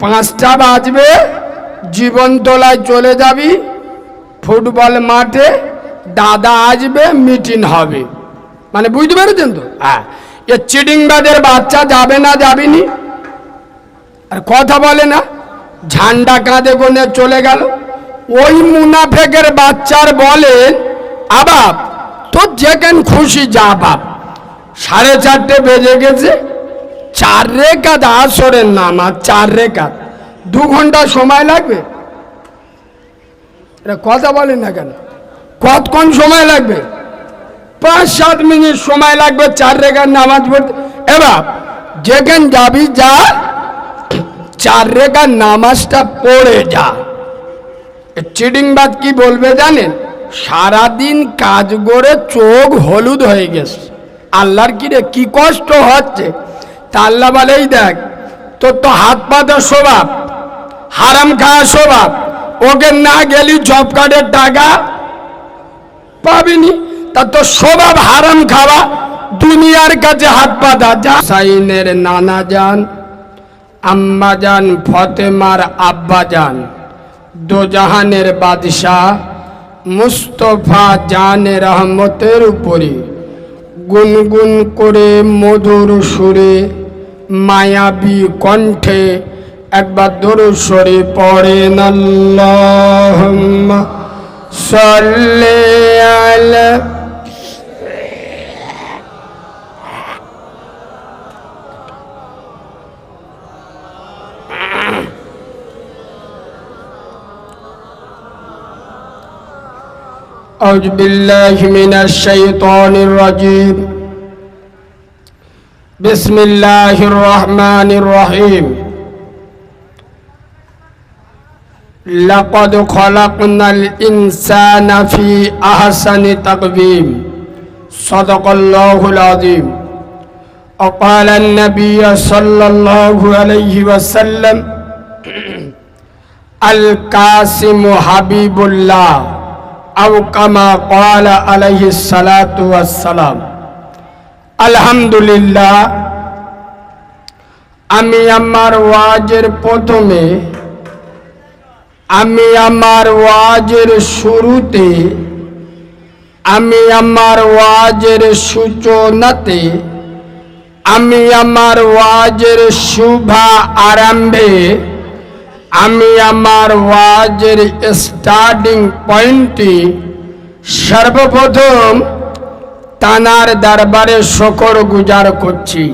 পাঁচটা বাজবে, জীবন তোলায় চলে যাবি, ফুটবল মাঠে দাদা আসবে মিটিং হবে। মানে বুঝতে পেরেছেন তো? হ্যাঁ। এ চিডিংবাদের বাচ্চা যাবে না, যাবিনি। আর কথা বলে না, ঝান্ডা কাঁধে গোনে চলে গেল। ওই মুনাফেকের বাচ্চার বলেন আবাব, তোর যেখান খুশি যা বাপ সাড়ে চারটে বেজে গেছে। চার রেখাত আসরের নামাজ চার রেখাত দু ঘণ্টা সময় লাগবে? কথা বলেন না কেন? কতক্ষণ সময় লাগবে? পাঁচ সাত মিনিট সময় লাগবে চার রেখার নামাজ পড়তে। এবার, যেখান যাবি যা চার রেখার নামাজটা পড়ে যা। চিডিংবাদ কি বলবে জানেন? সারাদিন কাজ করে চোখ হলুদ হয়ে গেছে। আল্লাহর কি রে কি কষ্ট হচ্ছে? তা আল্লাহ বলেই দেখ, তোর তো হাত পা পাতা স্বভাব, হারাম খাওয়া স্বভাব, ওকে না গেলি জব কার্ডের টাকা পাবিনি, তা তোর স্বভাব হারাম খাওয়া, দুনিয়ার কাছে হাত পাতা যা। সাইনের নানা যান আম্মা যান ফতেমার আব্বা যান দোজাহানের বাদশাহ, মুস্তফা জানে রহমতের উপরে গুনগুন করে মধুর সুরে মায়াবী কণ্ঠে একবার দরু সরে পড়েন আল্লাহুম্মা সাল্লি আলা أعوذ بالله من الشيطان الرجيم بسم الله الرحمن الرحيم لقد خلقنا الإنسان في أحسن تقويم صدق الله العظيم وقال النبي صلى الله عليه وسلم القاسم حبيب الله أو كما قال عليه الصلاة والسلام আলহামদুলিল্লাহ, আমি আমার ওয়াজের প্রথমে, আমি আমার ওয়াজের শুরুতে, আমি আমার ওয়াজের সূচনাতে, আমি আমার ওয়াজের শুভা আরম্ভে, আমি আমার ওয়াজের স্টার্টিং পয়েন্টটি সর্বপ্রথম তানার দরবারে শকর গুজার করছি।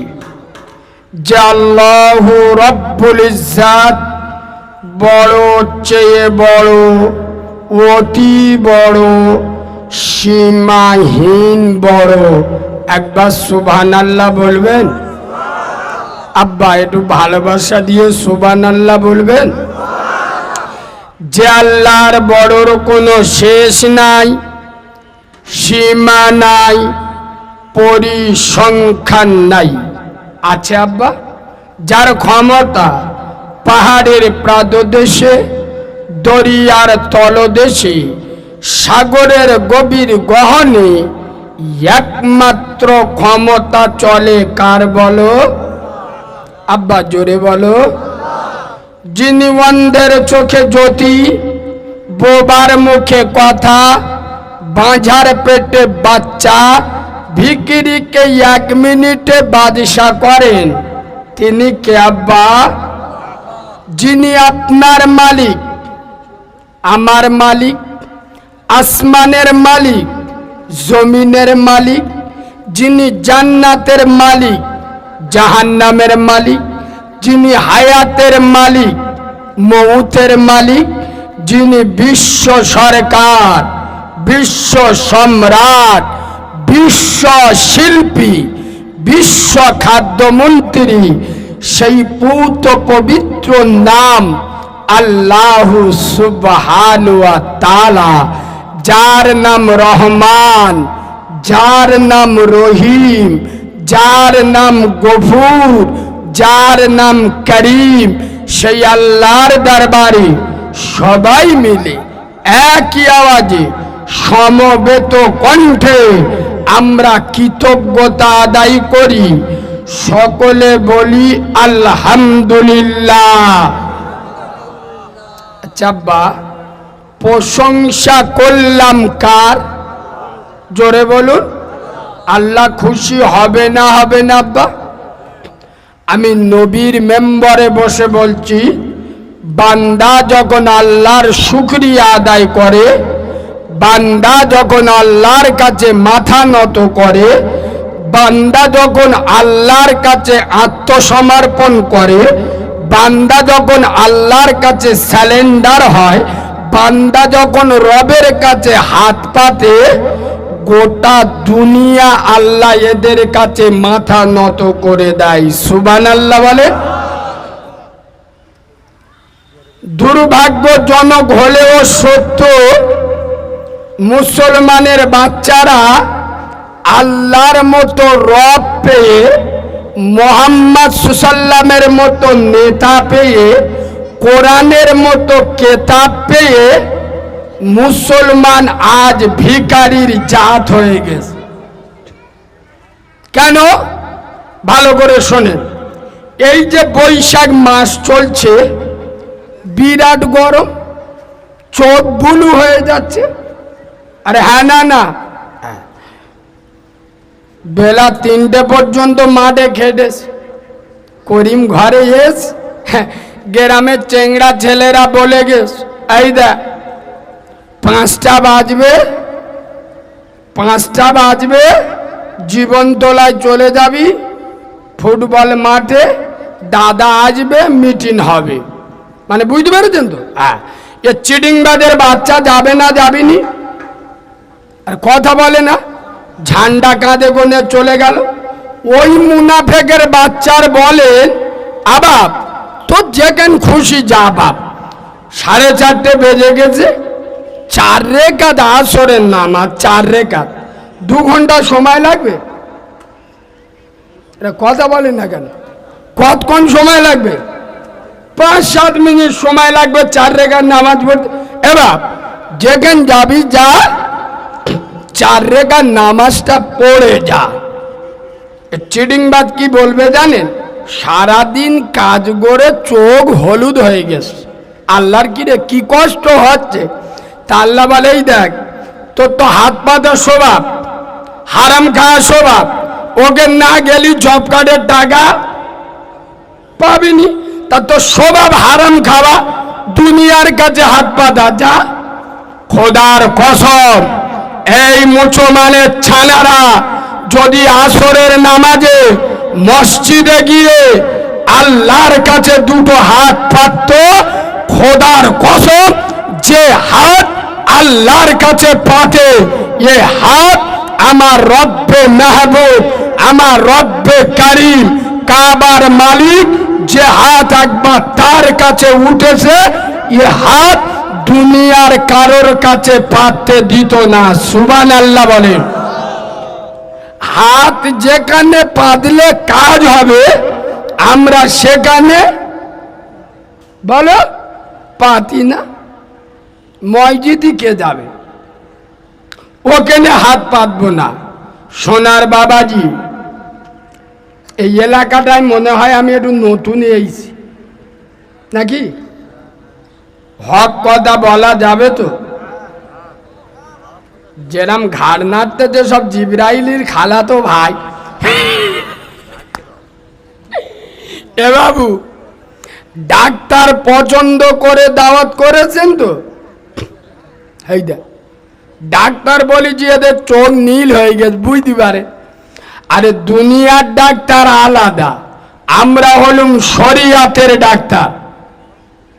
যে আল্লাহ রব্বুল ইজ্জাত বড়, চেয়ে বড়, অতি বড়, সীমাহীন বড়। একবার সুবহান আল্লাহ বলবেন? আব্বা, একটু ভালোবাসা দিয়ে সুবান আল্লাহ বলবেন? যে আল্লাহর বড়র কোনো শেষ নাই সীমা নাই, পরিসংখ্যান নাই। আছে আব্বা? যার ক্ষমতা পাহাড়ের প্রাদদেশে দরিয়ার তলদেশে, সাগরের গভীর গহনে একমাত্র ক্ষমতা চলে কার বলো? আব্বা, জোরে বলো। যিনি অন্ধের চোখে জ্যোতি, বোবার মুখে কথা বাঁঝার পেটে বাচ্চা ভিকিরিকে এক মিনিটে বাদশা করেন। তিনি কে আব্বা? যিনি আপনার মালিক, আমার মালিক, আসমানের মালিক, জমিনের মালিক, যিনি জান্নাতের মালিক, জাহান্নামের মালিক, যিনি হায়াতের মালিক মৌতের মালিক, যিনি বিশ্ব সরকার। বিশ্ব সম্রাট, বিশ্ব শিল্পী, বিশ্ব খাদ্যমন্ত্রী, সেই পূত পবিত্র নাম আল্লাহ সুবহানুয়া তালা যার নাম রহমান, যার নাম রহিম, যার নাম গফুর, যার নাম করিম, সেই আল্লাহর দরবারে সবাই মিলে একই আওয়াজে সমবেত কণ্ঠে আমরা কৃতজ্ঞতা আদায় করি। সকলে বলি, আলহামদুলিল্লাহ। আচ্ছা বা প্রশংসা করলাম কার? জোরে বলুন, আল্লাহ খুশি হবে না হবে না, আব্বা? আমি নবীর মেম্বরে বসে বলছি, বান্দা যখন আল্লাহর শুক্রিয়া আদায় করে বান্দা যখন আল্লাহর কাছে মাথা নত করে, বান্দা যখন আল্লাহর কাছে আত্মসমর্পণ করে, বান্দা যখন আল্লাহর কাছে স্যালেন্ডার হয়, বান্দা যখন রবের কাছে হাত পাতে, গোটা দুনিয়া আল্লাহ এদের কাছে মাথা নত করে দেয়। সুবান আল্লাহ বলে দুর্ভাগ্যজনক হলেও সত্য মুসলমানের বাচ্চারা আল্লাহর মতো রব পেয়ে মোহাম্মদ সুসাল্লামের মতো নেতা পেয়ে, কোরআনের মতো কেতাব পেয়ে মুসলমান আজ ভিকারির জাত হয়ে গেছে। কেন? ভালো করে শোনেন। এই যে বৈশাখ মাস চলছে, বিরাট গরম, চোখ বুলু হয়ে যাচ্ছে। আরে হ্যাঁ না না। বেলা তিনটে পর্যন্ত মাঠে খেটেস করিম ঘরে এস গ্রামের চেংড়া ছেলেরা বলে গেস এই দেখ পাঁচটা বাজবে পাঁচটা বাজবে জীবন তোলায় চলে যাবি ফুটবল মাঠে দাদা আসবে মিটিং হবে। মানে বুঝতে পেরেছেন তো? হ্যাঁ। এ চিডিংবাদের বাচ্চা যাবে না যাবিনি? আর কথা বলে না, ঝান্ডা কাঁধে কোনে চলে গেল। ওই মুনাফেকের বাচ্চার বলেন আবাব তো যেখান খুশি যা বাপ। সাড়ে চারটে বেজে গেছে। চার রেখাত আসরের নামাজ চার রেখাত দু ঘণ্টা সময় লাগবে? এটা কথা বলেন না কেন? কতক্ষণ সময় লাগবে? পাঁচ, সাত মিনিট সময় লাগবে চার রেখার নামাজ পড়তে। এবার যেখান যাবি যা। চার রেখার নামাজটা পড়ে যা। চিডিংবাদ কি বলবে জানেন? সারাদিন কাজ করে চোখ হলুদ হয়ে গেছে। আল্লাহর কি রে কি কষ্ট হচ্ছে? তা আল্লাহ বলেই দেখ, তোর তো হাত পাতা স্বভাব হারাম খাওয়া স্বভাব ওকে না গেলি জব কার্ডের টাকা পাবিনি, তা তো স্বভাব হারাম খাওয়া, দুনিয়ার কাছে হাত পাতা যা। খোদার কসম। এই মুসলমানের ছানারা যদি আসরের নামাজে মসজিদে গিয়ে আল্লাহর কাছে দুটো হাত পাতত, খোদার কসম, যে হাত আল্লাহর কাছে পাতে, এ হাত আমার রব্বে মেহবুব, আমার রব্বে কারিম, কাবার মালিক, যে হাত একবার তার কাছে উঠেছে, এ হাত দুনিয়ার কারোর কাছে পাততে দিত না সুবান আল্লাহ বলেন হাত যেখানে পাতলে কাজ হবে, আমরা সেখানে, বলো, পাতি না মসজিদই কে যাবে? ওখানে হাত পাতবো না। সোনার বাবাজি, এই এলাকাটায় মনে হয় আমি একটু নতুন এইছি নাকি? হক কথা বলা যাবে তো? যেরাম ঘাড় নাড়তে যে সব জিব্রাইলির খালা তো ভাই। এ বাবু, ডাক্তার পছন্দ করে দাওয়াত করেছেন তো? ডাক্তার বলি যে এদের চোখ নীল হয়ে গেছে, বুঝতে পারে? আরে দুনিয়ার ডাক্তার আলাদা, আমরা হলুম শরিয়াতের ডাক্তার।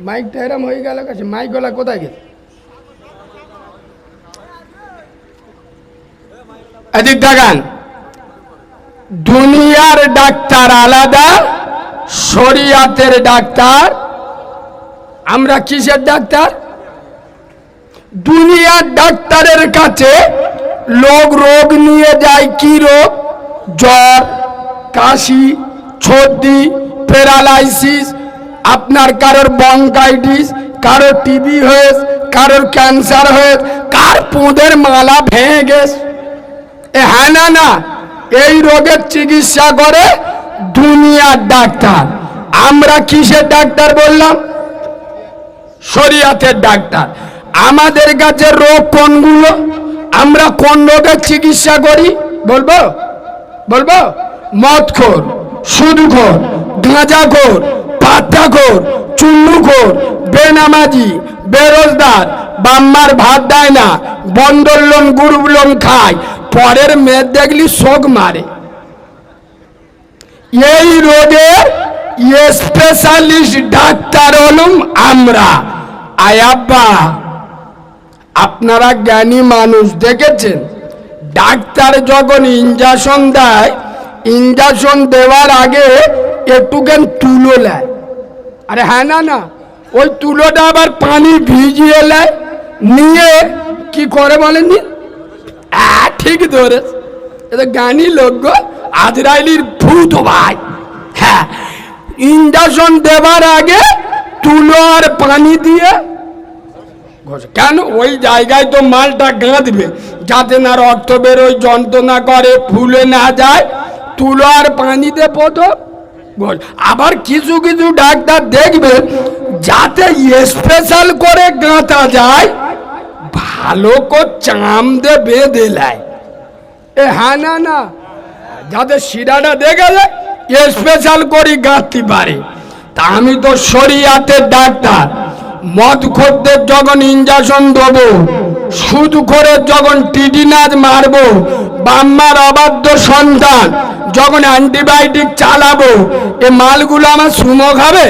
মাইকটা এরম হয়ে গেল কাছে। মাইক গলা কোথায় গেছে? এদিক দেখান। দুনিয়ার ডাক্তার আলাদা, শরিয়াতের ডাক্তার। আমরা কিসের ডাক্তার? দুনিয়ার ডাক্তারের কাছে লোক রোগ নিয়ে যায় কি রোগ? জ্বর, কাশি, সর্দি, প্যারালাইসিস আপনার কারোর বঙ্কাইটিস কারোর টিবি হয়েছে, কারোর ক্যান্সার হয়েছে, কার পোঁদের মালা ভেঙে গেছে এ হ্যাঁ না না, এই রোগের চিকিৎসা করে দুনিয়ার ডাক্তার। আমরা কিসের ডাক্তার বললাম? শরিয়াতের ডাক্তার। আমাদের কাছে রোগ কোনগুলো? আমরা কোন রোগের চিকিৎসা করি? বলব? বলব? মদখোর, সুদখোর। গাঁজাখোর পাত্তাখোর চুল্লুখোর বেনামাজি, বেরোজগার, বাম্মার ভাত দেয় না, বন্দর লোন লোন খায়, পরের মেয়ে দেখলি শোক মারে। এই রোগের স্পেশালিস্ট ডাক্তার হলুম আমরা। আয়াব্বা আপনারা জ্ঞানী মানুষ দেখেছেন? ডাক্তার যখন ইঞ্জেকশন দেয় ইঞ্জেকশন দেওয়ার আগে একটুখান তুলো নেয় আরে হ্যাঁ না না। ওই তুলোটা আবার পানি ভিজিয়ে নেয় নিয়ে কি করে বলেননি? আহ, ঠিক ধরে এটা জ্ঞানী লোক গো আজরাইলির ভূত ভাই। হ্যাঁ ইঞ্জেকশন দেওয়ার আগে তুলো আর পানি দিয়ে কেন? ওই জায়গায় তো মালটা গাঁদবে যাতে না রক্ত বেরোয় যন্ত্রণা করে ফুলে না যায়। তুলো আর পানিতে ঘষে। আবার কিছু কিছু ডাক্তার দেখবে যাতে স্পেশাল করে গাঁথা যায়, ভালো করে চাম দিয়ে বেঁধে নেয়। এ হ্যাঁ না না। যাদের শিরাটা দেখে যায় স্পেশাল করে গাঁথতে পারে। তা আমি তো শরিয়াতের ডাক্তার। মদ খোরদের যখন ইঞ্জেকশন দেবো সুদ করে যখন টিডিনাজ মারবো, বাম্মার অবাধ্য সন্তান যখন অ্যান্টিবায়োটিক চালাবো, এ মালগুলো আমার সুমো খাবে?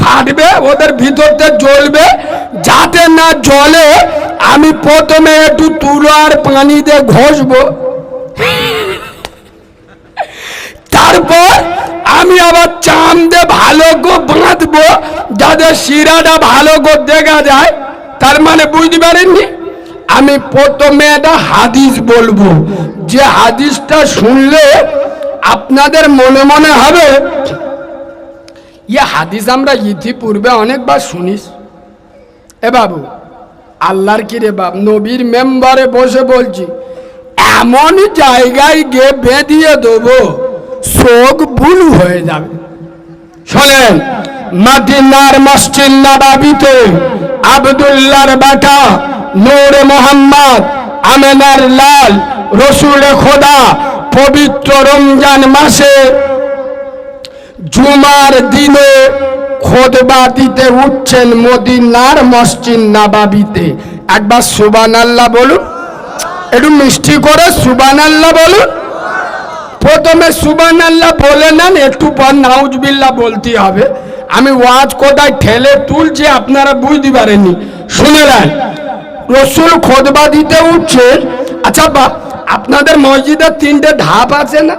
ফাটবে, ওদের ভিতরতে জ্বলবে, যাতে না জলে আমি প্রথমে একটু তুলো আর পানি দিয়ে ঘষবো। তারপর আমি আবার চাম দিয়ে ভালো করে বাঁধবো, যাতে শিরাটা ভালো করে দেখা যায়। তার মানে বুঝতে পারেননি আমি প্রথমে একটা হাদিস বলব। যে হাদিসটা শুনলে আপনাদের মনে মনে হবে ইয়ে হাদিস আমরা ইতিপূর্বে অনেকবার শুনিস। এ বাবু, আল্লাহর কি রে বাপ? নবীর মেম্বারে বসে বলছি, এমন জায়গায় গিয়ে বেঁধিয়ে দেবো, চোখ ভুল হয়ে যাবে। শোনেন মদিনার মসজিদ নবাবিতে আবদুল্লাহর বাটা নূরে মোহাম্মদ, আমেনার লাল, রসুলে খোদা পবিত্র রমজান মাসে জুমার দিনে খোদবা দিতে উঠছেন মদিনার মসজিদ নাবাবিতে। একবার সুবান আল্লাহ বলুন। একটু মিষ্টি করে সুবান আল্লাহ বলুন। প্রথমে সুবান আল্লাহ বলে নেন, একটু পর নাউজবিল্লা বলতে হবে। আমি ওয়াজ কোথায় ঠেলে তুলছি আপনারা বুঝতে পারেননি। শুনে নেন। রসুল খোদবা দিতে উঠছে। আচ্ছা বা, আপনাদের মসজিদে তিনটে ধাপ আছে না?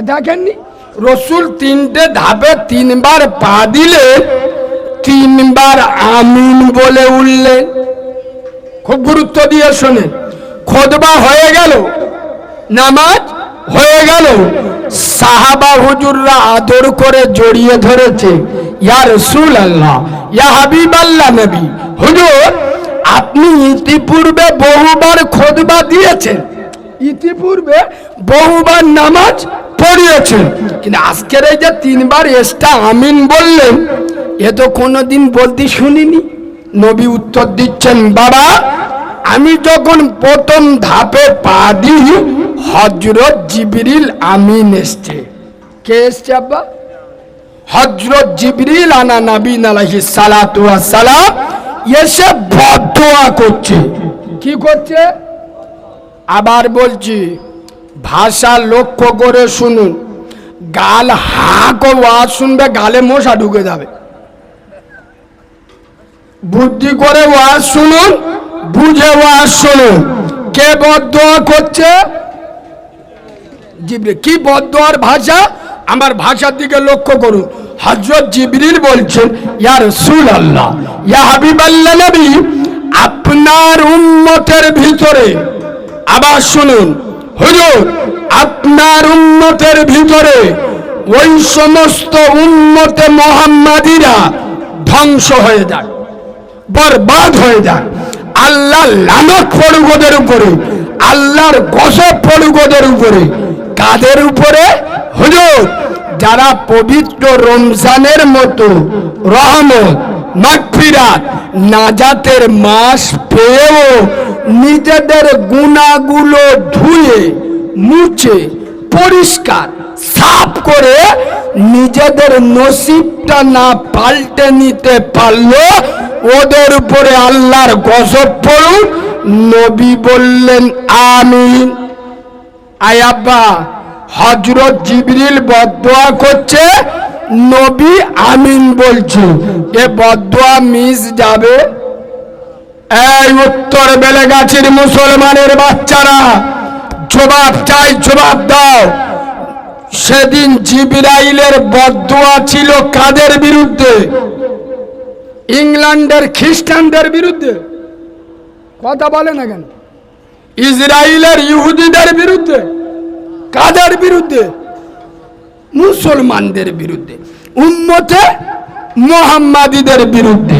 দেখেননি? রসুল তিনটে ধাপে তিনবার পা দিলে তিনবার আমিন বলে উঠলেন। খুব গুরুত্ব দিয়ে শোনেন। খোদবা হয়ে গেল। নামাজ হয়ে গেল। সাহাবা হুজুররা আদর করে জড়িয়ে ধরেছে, ইয়া রসুল আল্লাহ ইয়া হাবিব আল্লাহ নবী, হুজুর, আপনি ইতিপূর্বে বহুবার খোদবা দিয়েছেন। ইতিপূর্বে বহুবার নামাজ পড়িয়েছেন। কিন্তু আজকের এই যে তিনবার এসটা আমিন বললেন, এ তো কোনোদিন বলতে শুনিনি। নবী উত্তর দিচ্ছেন, বাবা, আমি যখন প্রথম ধাপে পা দিই হজরত জিবরিল আমিন এসছে। কে এসছে আব্বা? হজরত জিবরিল আনা নবীন ওয়াস সালাম এসে বদদোয়া করছে। কি করছে? আবার বলছি, ভাষা লক্ষ্য করে শুনুন, গাল হাঁক ওয়াজ শুনবে, গালে মশা ঢুকে যাবে। বুদ্ধি করে ওয়াজ শুনুন, বুঝে ওয়াজ শুনুন। কে বদোয়া করছে? জিবরিল, কি বদোয়ার ভাষা? আমার ভাষার দিকে লক্ষ্য করুন। হজরত জিবরিল বলছেন, ইয়া রাসূল আল্লাহ ইয়া হাবিব নবী, আপনার উম্মতের ভিতরে আবার শুনুন, হুজুর, আপনার উম্মতের ভিতরে ওই সমস্ত উম্মতে মোহাম্মাদিরা ধ্বংস হয়ে যায়, বরবাদ হয়ে যায়। আল্লাহ লানত পড়ুক ওদের উপরে, আল্লাহর গসব পড়ুক ওদের উপরে কাদের উপরে? হুজুর, যারা পবিত্র রমজানের মতো রহমত, মাগফিরাত, নাজাতের মাস পেয়েও নিজেদের গুণাগুলো ধুয়ে, মুছে, পরিষ্কার, সাফ করে নিজেদের নসিবটা না পাল্টে নিতে পারল, ওদের উপরে আল্লাহর গজব পড়ুন নবী বললেন, আমিন। আয় আব্বা হজরত জিবরিল বদোয়া করছে, নবী আমিন বলছে। এ বদোয়া মিস যাবে? এই উত্তর বেলেগাছির মুসলমানের বাচ্চারা, জবাব চাই, জবাব দাও। সেদিন জিবরাইলের বদোয়া ছিল কাদের বিরুদ্ধে? ইংল্যান্ডের খ্রিস্টানদের বিরুদ্ধে? কথা বলে না কেন? ইসরায়েলের ইহুদিদের বিরুদ্ধে, কাদের বিরুদ্ধে? মুসলমানদের বিরুদ্ধে, উম্মতে মোহাম্মাদিদের বিরুদ্ধে।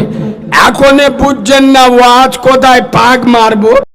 এখনে বুঝছেন না ওয়াজ কোথায় পাক মারবো?